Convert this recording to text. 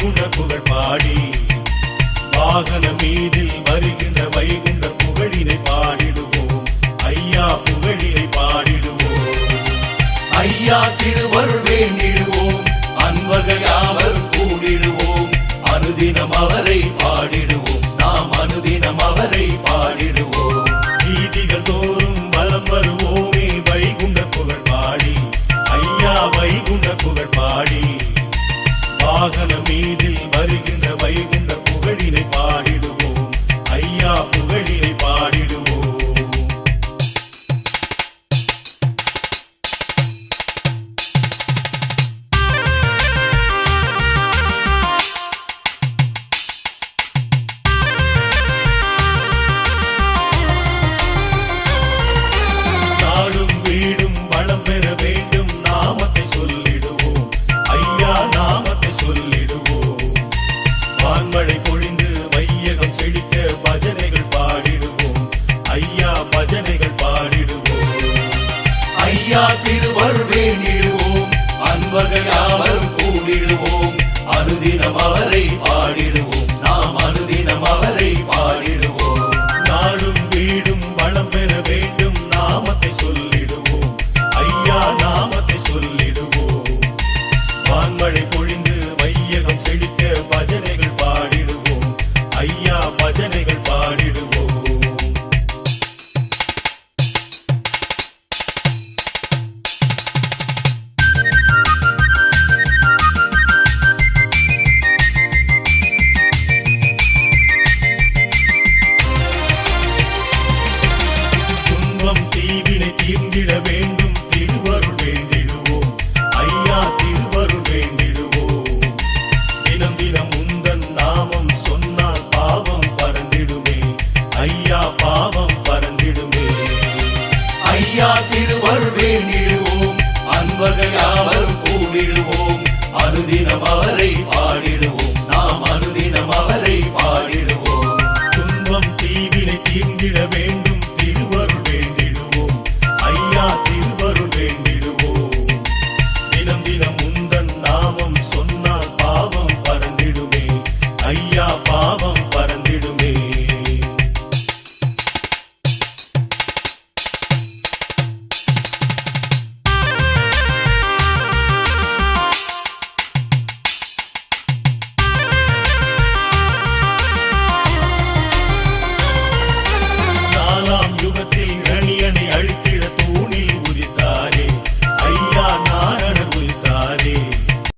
வருகின்ற புகழ் பாடி வாகன மீதில் வருகின்ற வைகின்ற புகழினை பாடிடுவோம். ஐயா புகழினை பாடிடுவோம். ஐயா திருவருள் வேண்டிடுவோம். அன்பகை யாவர் கூடிடுவோம். அனுதினம் அவரை பாடிடுவோம். நாம் அனுதினம் அவரை பாடிடுவோம். வீதிகள் தோறும் வலம் வருவோமே வைகுண்ட புகழ் பாடி. ஐயா வைகுண்ட புகழ் பாடி. வாகன ஐயா திருவருள் வேண்டிடுவோம். அன்பர்கள் யாவரும் கூடிடுவோம். அனுதினம் அவரை பாடிடுவோம். நாம் அனுதினம் அவரை பாடிடுவோம். நாடும் வீடு யாவரும் கூடிடுவோம். அனுதினம் அவரை பாடிடுவோம்.